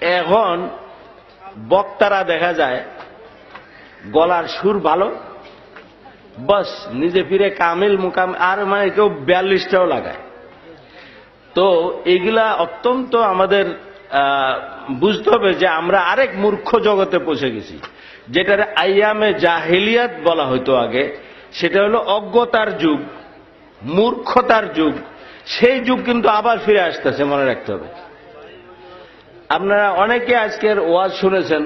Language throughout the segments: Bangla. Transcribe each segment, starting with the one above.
এখন বক্তারা দেখা যায়, গলার সুর ভালো, বস নিজে ফিরে কামিল মুকাম, আর মানে কেউ বিয়াল্লিশটাও লাগায়। তো এগুলা অত্যন্ত আমাদের বুঝতে হবে যে আমরা আরেক মূর্খ জগতে পৌঁছে গেছি। যেটার আইয়ামে জাহেলিয়াত বলা হতো আগে, সেটা হলো অজ্ঞতার যুগ, মূর্খতার যুগ। সেই যুগ কিন্তু আবার ফিরে আসতেছে, মনে রাখতে হবে। আপনারা অনেকে আজকের ওয়াজ শুনেছেন,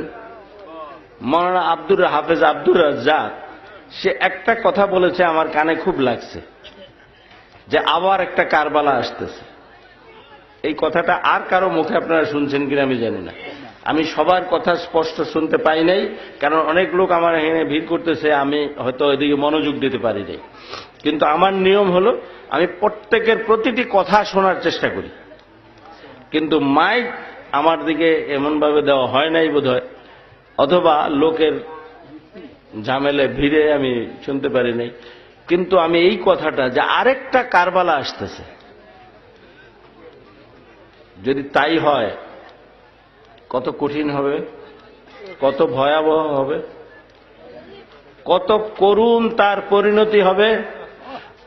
মৌলানা আব্দুর হাফেজ আব্দুর রাজ্জাক, সে একটা কথা বলেছে, আমার কানে খুব লাগছে, যে আবার একটা কারবালা আসতেছে। এই কথাটা আর কারও মুখে আপনারা শুনছেন কিনা আমি জানি না। আমি সবার কথা স্পষ্ট শুনতে পাই নাই, কারণ অনেক লোক আমার এখানে ভিড় করতেছে, আমি হয়তো এদিকে মনোযোগ দিতে পারি নাই। কিন্তু আমার নিয়ম হলো, আমি প্রত্যেকের প্রতিটি কথা শোনার চেষ্টা করি। কিন্তু মাইক আমার দিকে এমনভাবে দেওয়া হয় নাই বোধ অথবা লোকের ঝামেলে, ভিড়ে আমি শুনতে পারি নাই। কিন্তু আমি এই কথাটা যে আরেকটা কারবালা আসতেছে। যদি তাই হয়, কত কঠিন হবে, কত ভয়াবহ হবে, কত করুণ তার পরিণতি হবে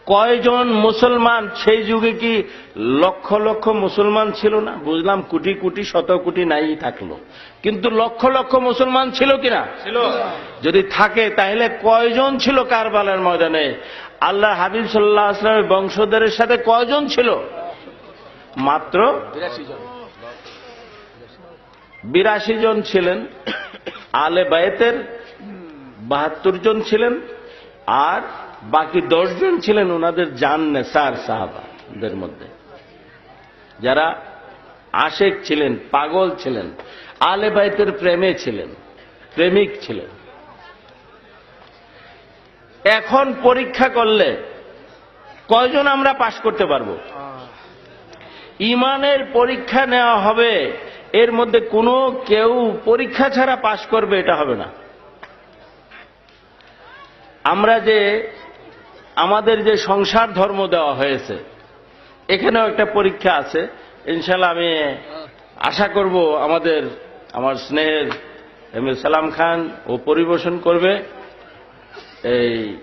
কয়জন মুসলমান সেই যুগে কি লক্ষ লক্ষ মুসলমান ছিল না? বুঝলাম কোটি কোটি শত কোটি নাই থাকল। কিন্তু লক্ষ লক্ষ মুসলমান ছিল কিনা? ছিল। যদি থাকে তাহলে কয়জন ছিল কারবালার ময়দানে? আল্লাহ হাবিব সাল্লাহ আসলামের বংশধরের সাথে কয়জন ছিল? মাত্র বিরাশি জন বিরাশি জন ছিলেন। আলে বায়েতের বাহাত্তর জন ছিলেন। আর বাকি দশজন ছিলেন ওনাদের জান নেসার সাহাবাদের মধ্যে। যারা আশেক ছিলেন, পাগল ছিলেন, আলে বায়েতের প্রেমে ছিলেন, প্রেমিক ছিলেন। এখন পরীক্ষা করলে কয়জন আমরা পাশ করতে পারব? ইমানের পরীক্ষা নেওয়া হবে, এর মধ্যে কোনো কেউ পরীক্ষা ছাড়া পাশ করবে, এটা হবে না। আমরা যে আমাদের যে সংসার ধর্ম দেওয়া হয়েছে এখানেও একটা পরীক্ষা আছে। ইনশাল্লাহ আমি আশা করব আমাদের আমার স্নেহের এম সালাম খান ও পরিবেশন করবে। এই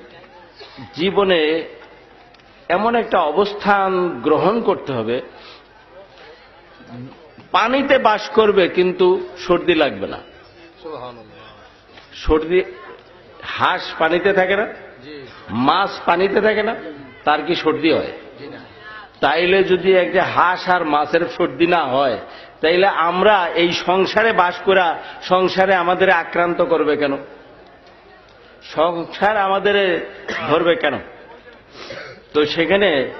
জীবনে এমন একটা অবস্থান গ্রহণ করতে হবে। পানিতে বাস করবে কিন্তু সর্দি লাগবে না। সর্দি হাঁস পানিতে থাকে না? মাছ পানিতে থাকে না? তার কি সর্দি হয়? তাইলে যদি একটা হাঁস আর মাছের সর্দি না হয় তাইলে আমরা এই সংসারে বাস করা সংসারে আমাদের আক্রান্ত করবে কেন? সংসার আমাদের ধরবে কেন? তো সেখানে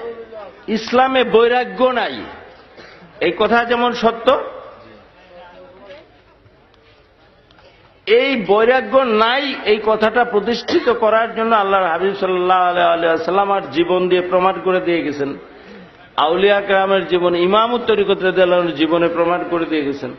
ইসলামে বৈরাগ্য নাই। এই কথা যেমন সত্য এই বৈরাগ্য নাই এই কথাটা প্রতিষ্ঠিত করার জন্য আল্লাহর হাবিব সাল্লাহ আলিয়াল্লাম আর জীবন দিয়ে প্রমাণ করে দিয়ে গেছেন। আউলিয়া কালামের জীবন ইমাম তরিকত জীবনে প্রমাণ করে দিয়ে গেছেন।